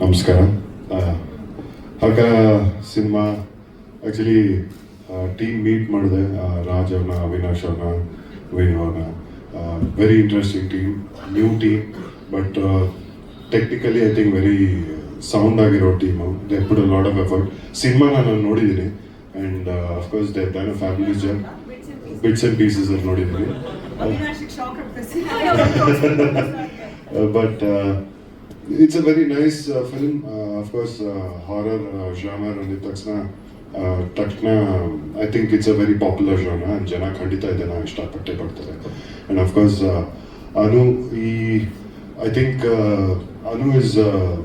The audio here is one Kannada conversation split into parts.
ನಮಸ್ಕಾರ. ಆ, ಹಗ್ಗ ಸಿನಿಮಾ ಆ್ಯಕ್ಚುಲಿ ಟೀಮ್ ಮೀಟ್ ಮಾಡಿದೆ. ರಾಜ್ ಅವ್ರನ್ನ ಅವಿನಾಶ್ ಅವ್ರನ್ನ ವೇಣು ಅವ್ರನ್ನ very interesting team new team but technically I think very sound ಆಗಿರೋ team they put a lot of effort cinema ನಾನು ನೋಡಿದ್ದೀನಿ and of course they a family Jan bits and pieces ಅಲ್ಲಿ ನೋಡಿದ್ದೀನಿ but uh, it's a very nice uh, film. Uh, of course, uh, horror uh, genre ಅಂದಿದ ತಕ್ಷಣ uh, ತಕ್ಷಣ I think it's a very popular genre ಜನ ಖಂಡಿತ ಇದನ್ನ ಇಷ್ಟಪಟ್ಟೆ ಪಡ್ತಾರೆ ಆ್ಯಂಡ್ ಅಫ್ಕೋರ್ಸ್ ಅನು ಈ I think Anu is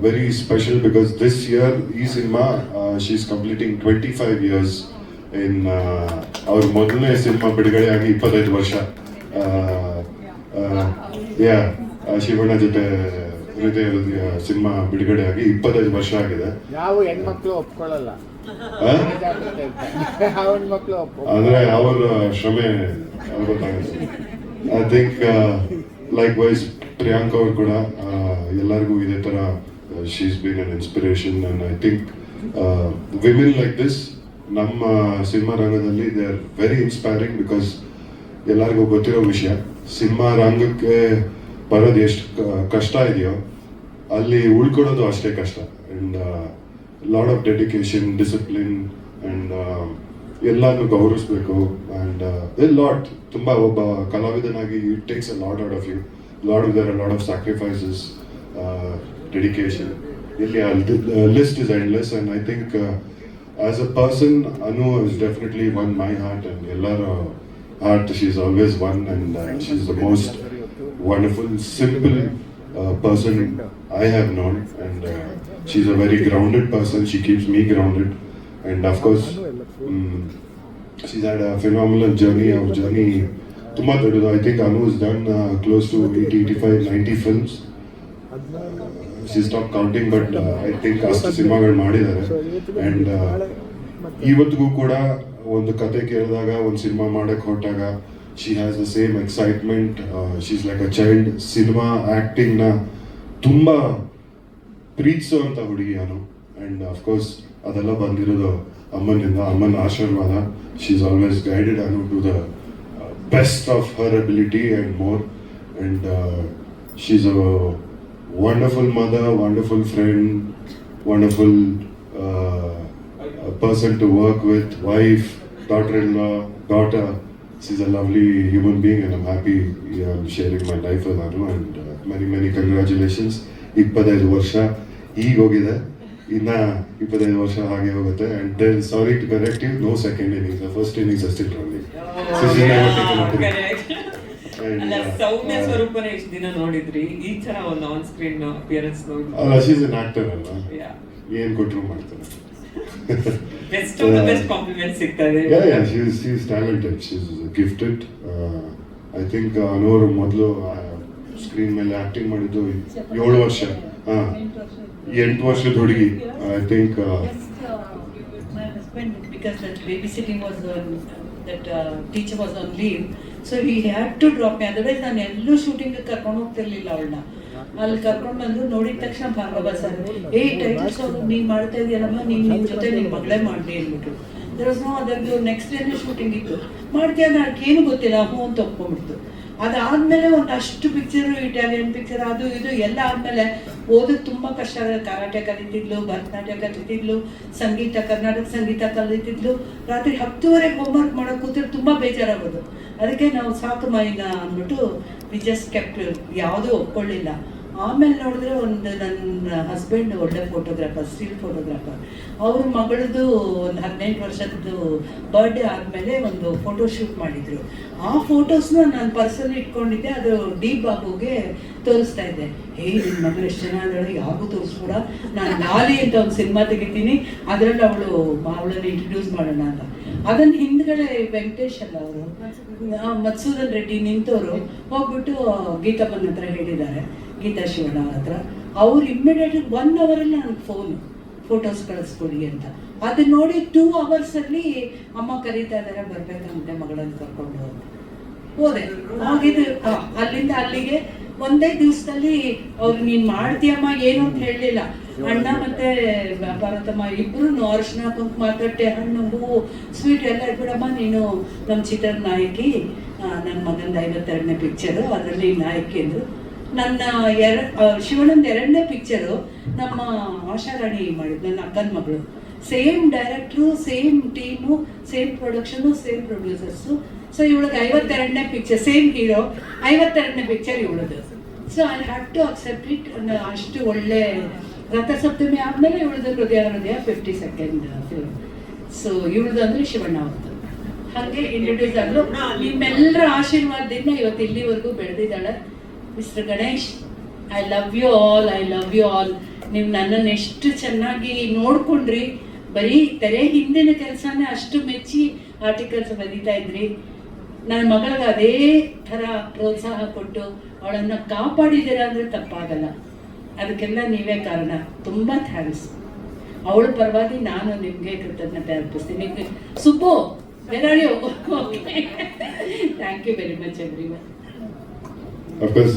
very special because this year ಈ cinema she is completing twenty five years in ಅವ್ರ ಮೊದಲನೇ ಸಿನಿಮಾ ಬಿಡುಗಡೆ ಆಗಿ ಇಪ್ಪತ್ತೈದು ವರ್ಷ ಯಾ ಶಿವಣ್ಣ ಜೊತೆ ಹೃದಯ ಸಿನಿಮಾ ಬಿಡುಗಡೆ ಆಗಿ ಇಪ್ಪತ್ತೈದು ವರ್ಷ ಆಗಿದೆ. ಯಾವ ಹೆಣ್ಮಕ್ಳು ಒಪ್ಕೊಳ್ಳಲ್ಲ. ಅಂದ್ರೆ ಅವರ ಶ್ರಮೆ ಗೊತ್ತಾಗುತ್ತೆ I think likewise Priyank ಅವ್ರು ಕೂಡ ಎಲ್ಲರಿಗೂ ಇದೇ ತರ she's been an inspiration and I think women like this ನಮ್ಮ ಸಿನಿಮಾ ರಂಗದಲ್ಲಿ they are very inspiring because ಎಲ್ಲರಿಗೂ ಗೊತ್ತಿರೋ ವಿಷಯ. ಸಿನಿಮಾ ರಂಗಕ್ಕೆ ಬರೋದು ಎಷ್ಟು ಕಷ್ಟ ಇದೆಯೋ, ಅಲ್ಲಿ ಉಳ್ಕೊಳ್ಳೋದು ಅಷ್ಟೇ ಕಷ್ಟ. And lot of dedication discipline and ಎಲ್ಲಾನು ಗೌರವಿಸ್ಬೇಕು. ಅಂಡ್ ಲಾಟ್ ತುಂಬಾ ಒಬ್ಬ ಕಲಾವಿದನಾಗಿ it takes a lot out of you lot there lot of sacrifices dedication ಇಲ್ಲಿ list is endless and I think as a person Anu is definitely one my heart and ಎಲ್ಲರ heart she is always one and she is the most wonderful, simple uh, person I have known, and uh, she's a very grounded person. She keeps me grounded, and of course, um, she's had a phenomenal journey. Our journey, ತುಂಬಾ ದೊಡ್ಡದು I think Anu is done close to eighty eighty five ninety films she stop counting but I think ಅಷ್ಟು ಸಿನಿಮಾಗಳು ಮಾಡಿದ್ದಾರೆ ಆ್ಯಂಡ್ ಇವತ್ತಿಗೂ ಕೂಡ ಒಂದು ಕತೆ ಕೇಳಿದಾಗ ಒಂದು ಸಿನಿಮಾ ಮಾಡಕ್ಕೆ ಹೊರಟಾಗ she has the same excitement she's like a child cinema ಆ್ಯಕ್ಟಿಂಗ್ನ ತುಂಬ ಪ್ರೀತಿಸುವಂಥ ಹುಡುಗಿ ನಾನು ಆ್ಯಂಡ್ ಅಫ್ಕೋರ್ಸ್ ಅದೆಲ್ಲ ಬಂದಿರೋದು ಅಮ್ಮನಿಂದ, ಅಮ್ಮನ ಆಶೀರ್ವಾದ. She is always guided Anu to the best of her ability and more and she is a wonderful mother wonderful friend wonderful person to work with wife daughter in law daughter. She's a lovely human being and I'm happy I'm sharing my life with Anu and uh, many many congratulations. ಇಪ್ಪತ್ತೈದು ವರ್ಷ ಈಗ ಹೋಗಿದೆ. ಇನ್ನ ಇಪ್ಪತ್ತೈದು ವರ್ಷ ಹಾಗೆ ಹೋಗುತ್ತೆ. And then sorry to correct you know second innings first innings ಅಷ್ಟೇ ರನ್ನಿಂಗ್ ಅಲ್ಲ ಶೀಸ್ ಅನ್ ಆಕ್ಟರ್ ಅಲ್ಲ ಏನ್ ಕೊಟ್ರು ಮಾಡ್ತಾರೆ? Best of the best compliment ಸಿಗ್ತದೆ Yeah, yeah, she's she's talented. She's gifted. Uh, I think ಅನೋರು ಮೊದಲು ಸ್ಕ್ರೀನ್ ಮೇಲೆ ಆಕ್ಟಿಂಗ್ ಮಾಡಿದ್ದು ಏಳು ವರ್ಷ ಹಾ ಎಂಟು ವರ್ಷದ ಹುಡುಗಿ I think uh, because that babysitting was on, that uh, teacher was on leave, so he had to drop me. Otherwise, ನಾನು ಎಲ್ಲೂ ಶೂಟಿಂಗ್ ಕರ್ಕೊಂಡು ಹೋಗ್ತಿರ್ಲಿಲ್ಲ ಅವಳನ್ನ ಅಲ್ಲಿ ಕರ್ಕೊಂಡು ಬಂದು ನೋಡಿದ ತಕ್ಷಣ ಭಾರ್ಗವ ಸರ್ ಏ ಟೈಟಲ್ ಸಾಂಗ್ ನೀನ್ ಮಾಡ್ತಾ ಇದೆಯಲ್ಲಮ್ಮ, ನೀನ್ ನಿಮ್ ಜೊತೆ ನಿನ್ ಮಗಳೇ ಮಾಡ್ಲಿ ಅಂದ್ಬಿಟ್ಟು ದರ್ ವಾಸ್ ನೋ ಅದರದ್ದು ನೆಕ್ಸ್ಟ್ ಡೇನೇ ಶೂಟಿಂಗ್ ಇತ್ತು. ಮಾಡ್ತೀಯ ಏನು ಗೊತ್ತಿಲ್ಲ. ಹ್ಞೂ ಅಂತ ಒಪ್ಕೊಂಡ್ಬಿಡ್ತು ಅದಾದ್ಮೇಲೆ ಅಷ್ಟು ಪಿಕ್ಚರು ಇಟಾಲಿಯನ್ ಪಿಕ್ಚರ್ ಅದು ಇದು ಎಲ್ಲ ಆದ್ಮೇಲೆ ಓದೋದು ತುಂಬಾ ಕಷ್ಟ ಆಗುತ್ತೆ. ಕರಾಟೆ ಕಲಿತಿದ್ಲು, ಭರತನಾಟ್ಯ ಕಲಿತಿದ್ಲು, ಸಂಗೀತ, ಕರ್ನಾಟಕ ಸಂಗೀತ ಕಲಿತಿದ್ಲು. ರಾತ್ರಿ ಹತ್ತುವರೆಗೆ ಹೋಮ್ವರ್ಕ್ ಮಾಡೋಕೆ ಕೂತಿದ್ರೆ ತುಂಬಾ ಬೇಜಾರಾಗೋದು. ಅದಕ್ಕೆ ನಾವು ಸಾಕು ಮೈನ ಅಂದ್ಬಿಟ್ಟು ವಿ ಜಸ್ಟ್ ಕೆಪ್ಟ್ ಯಾವುದೂ ಒಪ್ಕೊಳ್ಳಿಲ್ಲ. ಆಮೇಲೆ ನೋಡಿದ್ರೆ ಒಂದು ನನ್ನ ಹಸ್ಬೆಂಡ್ ಒಳ್ಳೆ ಫೋಟೋಗ್ರಾಫರ್ ಸ್ಟಿಲ್ ಫೋಟೋಗ್ರಾಫರ್ ಅವ್ರ ಮಗಳದು ಒಂದು ಹದಿನೆಂಟು ವರ್ಷದ್ದು ಬರ್ಡೇ ಆದಮೇಲೆ ಒಂದು ಫೋಟೋ ಶೂಟ್ ಮಾಡಿದ್ರು. ಆ ಫೋಟೋಸ್ನ ನಾನು ಪರ್ಸನ್ ಇಟ್ಕೊಂಡಿದ್ದೆ, ಅದು ಡಿ ಬಾಬುಗೆ ತೋರಿಸ್ತಾ ಇದ್ದೆ. ಹೇ ನಿನ್ನ ಮಗಳು ಎಷ್ಟು ಚೆನ್ನಾಗಿ ಯಾರಿಗೂ ತೋರಿಸ್ಬೋಡ. ನಾನು ಲಾಲಿ ಅಂತ ಒಂದು ಸಿನಿಮಾ ತೆಗಿತೀನಿ. ಅದರಲ್ಲಿ ಅವಳು ಅವಳನ್ನು ಇಂಟ್ರಡ್ಯೂಸ್ ಮಾಡೋಣ ಅಂತ. ಅದನ್ನ ಹಿಂದ್ಗಡೆ ವೆಂಕಟೇಶ್ ಅಲ್ಲ ಅವರು? ಮತ್ಸೂದನ್ ರೆಡ್ಡಿ ನಿಂತವರು ಹೋಗ್ಬಿಟ್ಟು ಗೀತಪ್ಪನ ಹತ್ರ ಹೇಳಿದ್ದಾರೆ ಗೀತಾ ಶಿವಣ್ಣ ಹತ್ರ. ಅವ್ರು ಇಮ್ಮಿಡಿಯೇಟ್ ಒನ್ ಅವರಲ್ಲಿ ನನಗೆ ಫೋನ್ ಫೋಟೋಸ್ ಕಳಿಸ್ಕೊಡಿ ಅಂತ. ಅದನ್ನ ನೋಡಿ ಟೂ ಅವರ್ಸಲ್ಲಿ ಅಮ್ಮ ಕರೀತಾ ಇದ್ದಾರೆ ಬರ್ಬೇಕಂತೆ ಮಗಳನ್ನ ಕರ್ಕೊಂಡು ಅಂತ. ಹೋದೆ. ಹೋಗಿದ್ದು ಆ, ಅಲ್ಲಿಂದ ಅಲ್ಲಿಗೆ ಒಂದೇ ದಿವಸದಲ್ಲಿ ಅವ್ರು ನೀನ್ ಮಾಡ್ತೀಯಮ್ಮ ಏನು ಅಂತ ಹೇಳಲಿಲ್ಲ ಅಣ್ಣ ಮತ್ತೆ ಭಾರತಮ್ಮ ಇಬ್ರು ಅರ್ಶನ ಕುಂಕುಮ ತಟ್ಟೆ ಹಣ್ಣು, ಹೂವು ಸ್ವೀಟ್ ಎಲ್ಲ ಇಟ್ಬಿಡಮ್ಮ, ನೀನು ನಮ್ಮ ಚಿತ್ರದ ನಾಯಕಿ ನನ್ನ ಮಗಂದ ಐವತ್ತೆರಡನೇ ಪಿಕ್ಚರು ಅದರಲ್ಲಿ ನಾಯಕಿ ಎಂದು ನನ್ನ ಎರ ಶಿವನಂದ ಎರಡನೇ ಪಿಕ್ಚರು ನಮ್ಮ ಆಶಾರಾಣಿ ಮಾಡಿದ್ದು ನನ್ನ ಅಕ್ಕನ ಮಗಳು. Same director same team same production same producers so ಇವಳದ್ದು ಐವತ್ತೆರಡನೇ ಪಿಕ್ಚರ್ ಸೇಮ್ ಹೀರೋ ಐವತ್ತೆರಡನೇ picture ಇವಳದು. So I have to accept it ಅಷ್ಟು ಒಳ್ಳೆ ರಥಸಪ್ತಮಿ ಆದಮೇಲೆ ಇವಳದು Hrudaya Hrudaya fifty second film so ಇವಳದು ಅಂದ್ರೆ ಶಿವಣ್ಣ ಅವ್ರದ್ದು. ಹಾಗೆ ಇಂಟ್ರೊಡ್ಯೂಸ್ ಆದ್ರು ನಿಮ್ಮೆಲ್ಲರ ಆಶೀರ್ವಾದದಿಂದ ಇವತ್ತು ಇಲ್ಲಿವರೆಗೂ ಬೆಳೆದಿದ್ದಾಳೆ. Mister Ganesh I love you all I love you all ನೀವು ನನ್ನನ್ನು ಎಷ್ಟು ಚೆನ್ನಾಗಿ ನೋಡ್ಕೊಂಡ್ರಿ. ಬರೀ ತೆರೆ ಹಿಂದಿನ ಕೆಲಸನೇ ಅಷ್ಟು ಮೆಚ್ಚಿ ಆರ್ಟಿಕಲ್ಸ್ ಬರೀತಾ ಇದ್ರಿ. ನನ್ನ ಮಗಳಿಗೆ ಅದೇ ಥರ ಪ್ರೋತ್ಸಾಹ ಕೊಟ್ಟು ಅವಳನ್ನು ಕಾಪಾಡಿದ್ದೀರಾ ಅಂದರೆ ತಪ್ಪಾಗಲ್ಲ. ಅದಕ್ಕೆಲ್ಲ ನೀವೇ ಕಾರಣ. ತುಂಬ ಥ್ಯಾಂಕ್ಸ್ ಅವಳ ಪರವಾಗಿ ನಾನು ನಿಮಗೆ ಕೃತಜ್ಞತೆ ಅರ್ಪಿಸ್ತೀನಿ. Subbu ಬೇರಾಳಿಯೋ thank you very much every of course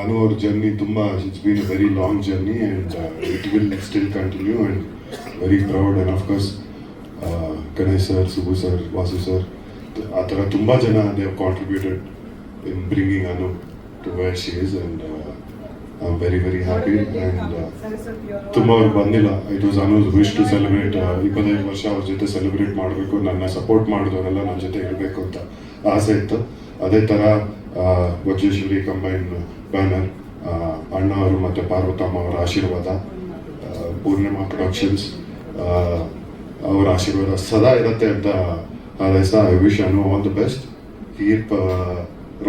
Anu ಅವ್ರ ಜರ್ನಿ ತುಂಬ it's been a very long journey and it will still continue and very proud and of course Ganesh sir Subbu sir Vasu sir ಆ ಥರ ತುಂಬ ಜನ they contributed in bringing Anu to where she is and very very happy and ತುಂಬ ಅವ್ರು ಬಂದಿಲ್ಲ. It was Anu's wish to celebrate ಇಪ್ಪತ್ತೈದು ವರ್ಷ ಅವ್ರ ಜೊತೆ ಸೆಲೆಬ್ರೇಟ್ ಮಾಡಬೇಕು ನನ್ನ ಸಪೋರ್ಟ್ ಮಾಡಿದವರೆಲ್ಲ ನನ್ನ ಜೊತೆ ಇರಬೇಕು ಅಂತ ಆಸೆ ಇತ್ತು. ಅದೇ ಥರ ವಜ್ರೇಶ್ವರಿ ಕಂಬೈನ್ ಬ್ಯಾನರ್ ಅಣ್ಣ ಅವರು ಮತ್ತು ಪಾರ್ವತಮ್ಮ ಅವರ ಆಶೀರ್ವಾದ ಪೂರ್ಣಿಮಾ ಪ್ರೊಡಕ್ಷನ್ಸ್ ಅವರ ಆಶೀರ್ವಾದ ಸದಾ ಇರುತ್ತೆ ಅಂತ ಹಾರೈಸ I wish Anu all the best keep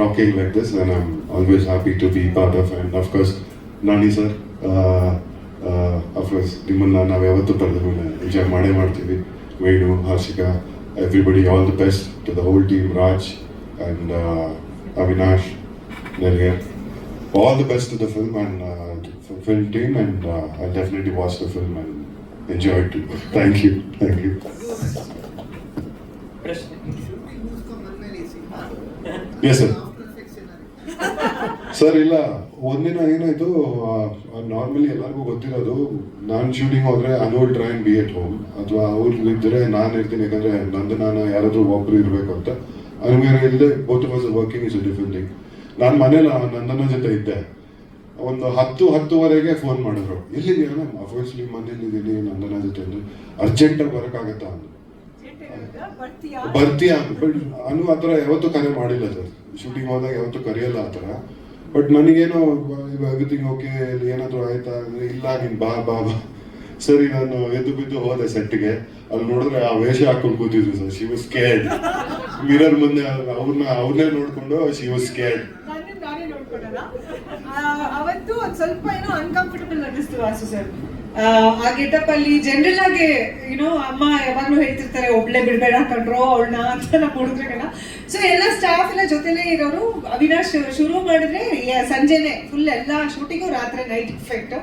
rocking like this and I am always happy to be part of and of course Nani sir of course ನಿಮ್ಮನ್ನ ನಾವು ಯಾವತ್ತೂ ಪಡೆದ ಮೇಲೆ ಎಂಜಾಯ್ ಮಾಡೇ ಮಾಡ್ತೀವಿ. Venu Harshika everybody all the best to the whole team Raj and Avinash ನೆರ್ಗರ್ all the best to the film and film team and I definitely watch the film and enjoy to thank you thank you ಪ್ರಶ್ನೆ ಎಸ್ ಸರ್ ಸರ್ ಇಲ್ಲ. ಒಂದಿನ ಏನಾಯ್ತು ನಾರ್ಮಲಿ ಎಲ್ಲರಿಗೂ ಗೊತ್ತಿರೋದು ನಾನು ಶೂಟಿಂಗ್ ಹೋದ್ರೆ ಅನುಲ್ try and be at home ಅಥವಾ ಅವ್ರು ಇದ್ರೆ ನಾನು ಇರ್ತೀನಿ ಯಾಕಂದ್ರೆ ನಂದು ನಾನು ಯಾರಾದ್ರೂ ಒಬ್ರು ಇರಬೇಕು ಅಂತ ಅನುಮೇಲೆ ಇಲ್ಲದೆ both was working is different thing ನಾನು ಮನೇಲಿ ನಂದನ ಜೊತೆ ಇದ್ದೆ. ಒಂದು ಹತ್ತು ಹತ್ತುವರೆಗೆ ಫೋನ್ ಮಾಡಿದ್ರು. ಎಲ್ಲಿದೆಯಾ ಮ್ಯಾಮ್ ಅಫ್ಕೋರ್ಸ್ಲಿ ಮನೇಲಿ ಇದ್ದೀನಿ ನಂದನ ಜೊತೆ ಅಂದ್ರೆ. ಅರ್ಜೆಂಟಾಗಿ ಬರೋಕ್ಕಾಗತ್ತಾ ಅಂದ್ರು ಬರ್ತೀಯಾ? ಬಟ್ ಅನು ಆ ಥರ ಯಾವತ್ತೂ ಕರೆ ಮಾಡಿಲ್ಲ ಸರ್ ಶೂಟಿಂಗ್ ಹೋದಾಗ ಯಾವತ್ತೂ ಕರೆಯಲ್ಲ ಆ ಥರ. ಬಟ್ ನನಗೇನೋ ಎವ್ರಿಥಿಂಗ್ ಓಕೆ ಏನಾದರೂ ಆಯ್ತಾ? ಅಂದ್ರೆ ಇಲ್ಲ ನೀನು ಬಾ ಬಾ ಬಾ. ಸರಿ ನಾನು ಎದ್ದು ಬಿದ್ದು ಹೋದೆ ಸೆಟ್ಗೆ ಅಲ್ಲಿ ನೋಡಿದ್ರೆ ಆ ವೇಷ ಹಾಕೊಂಡು ಕೂತಿದ್ರು sir. She was scared mirror ಮುಂದೆ ಅವ್ರನ್ನ ಅವ್ರನ್ನೇ ನೋಡಿಕೊಂಡು ಶಿ ಆ, ಅವತ್ತು ಸ್ವಲ್ಪ ಏನೋ ಅನ್ಕಂಫರ್ಟಬಲ್ ಅನ್ನಿಸ್ತು ವಾಸು ಸರ್. ಆ ಗೆಟಪ್ ಅಲ್ಲಿ ಜನರಲ್ ಆಗಿ ಏನೋ ಅಮ್ಮ ಯಾವಾಗ್ಲೂ ಹೇಳ್ತಿರ್ತಾರೆ, ಒಬ್ಳೆ ಬಿಡ್ಬೇಡ ಕಂಡ್ರೋ ಅವಳನ್ನ ಅಂತ ನಮ್ಮ ಸೊ ಎಲ್ಲ ಸ್ಟಾಫ್ ಎಲ್ಲ ಜೊತೆಲೇ ಇರೋರು, ಅವಿನಾಶ್ ಶುರು ಮಾಡಿದ್ರೆ ಸಂಜೆನೆ ಫುಲ್ ಎಲ್ಲ ಶೂಟಿಂಗು ರಾತ್ರಿ ನೈಟ್ ಎಫೆಕ್ಟ್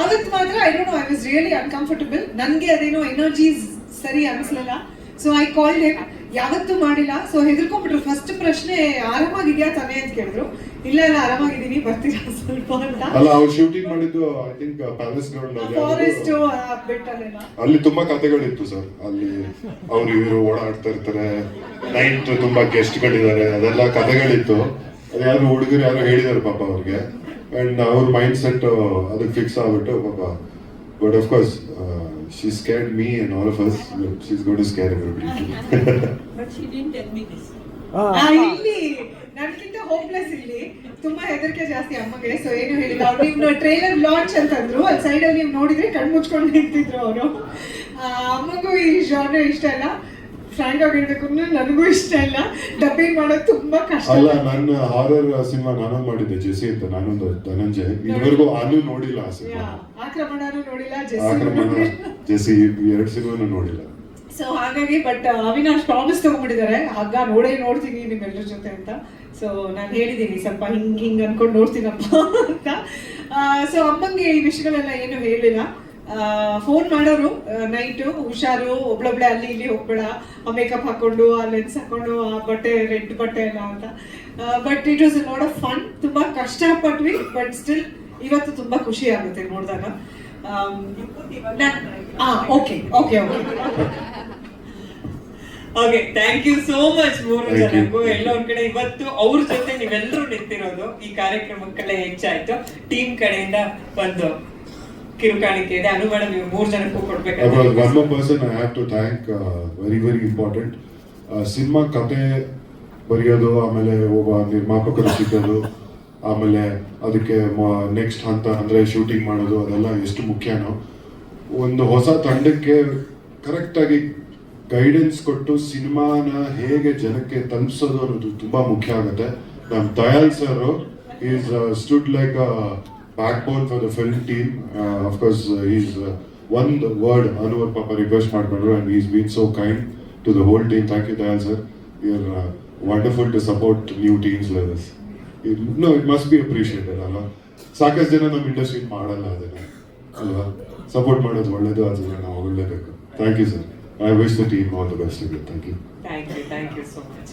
ಅವತ್ತು ಮಾತ್ರ I don't know I was really uncomfortable ನನಗೆ ಅದೇನೋ ಎನರ್ಜಿ ಸರಿ ಅನಿಸ್ಲಿಲ್ಲ. ಸೊ ಐ ಕಾಲ್ಡ್ ಹಿಮ್ ಯಾವತ್ತೂ ಮಾಡಿಲ್ಲ. ಸೊ ಹೆದರ್ಕೊಂಡ್ಬಿಟ್ರು. ಫಸ್ಟ್ ಪ್ರಶ್ನೆ ಆರಾಮಾಗಿದ್ಯಾ ತಾನೇ ಅಂತ ಕೇಳಿದ್ರು. ಇಲ್ಲ ಇಲ್ಲ ಆರಾಮಾಗಿದ್ದೀನಿ ಬರ್ತೀರಾ ಸ್ವಲ್ಪ ಅಂತ. ಅಲ್ಲ ಅವ್ರು ಶೂಟಿಂಗ್ ಮಾಡಿದ್ದು I think palace ground forest ಬೆಟ್ಟಲ್ಲೆಲ್ಲ ಅಲ್ಲಿ ತುಂಬಾ ಕಥೆಗಳಿತ್ತು ಸರ್ ಅಲ್ಲಿ ಅವ್ರು ಇವರು ಓಡಾಡ್ತಾ ಇರ್ತಾರೆ. ನೈಟ್ ತುಂಬಾ ಗೆಸ್ಟ್ಗಳಿದ್ದಾರೆ ಅದೆಲ್ಲ ಕಥೆಗಳಿತ್ತು. ಅದು ಯಾರು ಹುಡುಗರು ಯಾರು ಹೇಳಿದಾರೆ ಪಾಪ ಅವ್ರಿಗೆ. ಅಂಡ್ ಅವ್ರ ಮೈಂಡ್ ಸೆಟ್ ಅದಕ್ಕೆ ಫಿಕ್ಸ್ ಆಗ್ಬಿಟ್ಟು ಪಾಪ but of course she scared me and all of us she's got to scare everybody but she didn't tell me this ಆ, ಇಲ್ಲಿ ನನ್ಗಿಂತ ಹೋಪ್ಲೆಸ್ ಇಲ್ಲಿ. ತುಂಬಾ ಹೆದರಿಕೆ ಜಾಸ್ತಿ ಅಮ್ಮಗೆ. ಸೊ ಏನು ಹೇಳಿಲ್ಲ ಅವ್ರು. ನೀವು ಟ್ರೈಲರ್ ಲಾಂಚ್ ಅಂತಂದ್ರು. ಅಲ್ಲಿ ಸೈಡ್ ಅಲ್ಲಿ ನೀವು ನೋಡಿದ್ರೆ ಕಣ್ ಮುಚ್ಕೊಂಡು ನಿಂತಿದ್ರು ಅವರು. ಅಮ್ಮಗೂ ಈ ಜಾನ್ರ್ ಇಷ್ಟ ಇಲ್ಲ. ಫ್ರಾಂಕ್ ಆಗಿ ಹೇಳ್ಬೇಕು ನನಗೂ ಇಷ್ಟ ಇಲ್ಲ. ಡಬ್ಬಿಂಗ್ ಮಾಡೋದು ತುಂಬಾ ಕಷ್ಟ ಅಲ್ಲ ನನ್ನ ಹಾರರ್ ಸಿನಿಮಾ ನಾನು ಮಾಡಿದ್ದೆ ಜೆಸಿ ಅಂತ. ನಾನೊಂದು ಧನಂಜಯ್. ಇದುವರೆಗೂ ಅನು ನೋಡಿಲ್ಲ ಆ ಸಿನಿಮಾ ಆಕ್ರಮಣನೂ ನೋಡಿಲ್ಲ ಆಕ್ರಮಣ ಜೆಸ್ಸಿ ಜೆಸಿ ಎರಡು ಸಿನಿಮಾನು ನೋಡಿಲ್ಲ. ಸೊ ಹಾಗಾಗಿ ಬಟ್ ಅವಿನಾಶ್ ಪ್ರಾಮಿಸ್ ತಗೊಂಡ್ಬಿಟ್ಟಿದ್ದಾರೆ. ಹಗ್ಗ ನೋಡೇ ನೋಡ್ತೀನಿ ನಿಮ್ಮೆಲ್ಲರ ಜೊತೆ ಅಂತ. ಸೊ ನಾನು ಹೇಳಿದ್ದೀನಿ ಸ್ವಲ್ಪ ಹಿಂಗೆ ಹಿಂಗೆ ಅನ್ಕೊಂಡು ನೋಡ್ತೀನಪ್ಪ ಅಂತ. ಸೊ ಅಮ್ಮಂಗೆ ಈ ವಿಷಯಗಳೆಲ್ಲ ಏನು ಹೇಳಿಲ್ಲ. ಫೋನ್ ಮಾಡೋರು ನೈಟು ಹುಷಾರು ಒಬ್ಳೊಬ್ಳೆ ಅಲ್ಲಿ ಇಲ್ಲಿ ಹೋಗ್ಬೇಡ. ಆ ಮೇಕಪ್ ಹಾಕೊಂಡು ಆ ಲೆನ್ಸ್ ಹಾಕೊಂಡು ಆ ಬಟ್ಟೆ ರೆಡ್ ಬಟ್ಟೆ ಎಲ್ಲ ಅಂತ. ಬಟ್ ಇಟ್ ವಾಸ್ ನೋಡೋ ಫನ್ ತುಂಬಾ ಕಷ್ಟಪಟ್ವಿ ಬಟ್ ಸ್ಟಿಲ್ ಇವತ್ತು ತುಂಬಾ ಖುಷಿ ಆಗುತ್ತೆ ನೋಡಿದಾಗ. Okay okay okay okay thank you so much ಮೂರು ಜನಕ್ಕೂ ಎಲ್ಲ ಒಂದ್ ಕಡೆ ಇವತ್ತು ಅವ್ರ ಜೊತೆ ನೀವೆಲ್ಲರೂ ನಿಂತಿರೋದು ಈ ಕಾರ್ಯಕ್ರಮಕ್ಕೆಲ್ಲ ಹೆಚ್ಚಾಯ್ತು. ಟೀಮ್ ಕಡೆಯಿಂದ ಒಂದು ಕಿರುಕಾಣಿಕೆ ಇದೆ. ಅನು ಮೇಡಮ್ ಇವ್ರು ಮೂರು ಜನಕ್ಕೂ ಕೊಡ್ಬೇಕು ಕೊಡ್ಬೇಕಾದ್ರೆ one more person I very to important cinema ಕತೆ ಬರೆಯೋದು ಆಮೇಲೆ ಒಬ್ಬ ನಿರ್ಮಾಪಕರು ಸಿಗೋದು ಆಮೇಲೆ ಅದಕ್ಕೆ ನೆಕ್ಸ್ಟ್ ಹಂತ ಅಂದ್ರೆ ಶೂಟಿಂಗ್ ಮಾಡೋದು ಅದೆಲ್ಲ ಎಷ್ಟು ಮುಖ್ಯನೋ. ಒಂದು ಹೊಸ ತಂಡಕ್ಕೆ ಕರೆಕ್ಟಾಗಿ ಗೈಡೆನ್ಸ್ ಕೊಟ್ಟು ಸಿನಿಮಾನ ಹೇಗೆ ಜನಕ್ಕೆ ತಲುಪಿಸೋದು ಅನ್ನೋದು ತುಂಬಾ ಮುಖ್ಯ ಆಗುತ್ತೆ. ನಮ್ಮ Dayal sir is stood like backbone for the film team of course is ಒಂದು ವರ್ಡ್ ಅನುವರ್ ಪಾಪ ರಿಕ್ವೆಸ್ಟ್ ಮಾಡ್ಕೊಂಡ್ರು and is been so kind to the whole team thank you Dayal sir your wonderful to support new teams like no it must be appreciated ಅಲ್ವಾ ಸಾಕಷ್ಟು ಜನ ನಮ್ಮ ಇಂಡಸ್ಟ್ರಿ ಮಾಡಲ್ಲ ಅದನ್ನು, ಅಲ್ವಾ? ಸಪೋರ್ಟ್ ಮಾಡೋದು ಒಳ್ಳೇದು ಅದನ್ನು ನಾವು ಒಳ್ಳೇಬೇಕು thank you sir I wish the team all the best again. Thank you. Thank you. Thank you so much.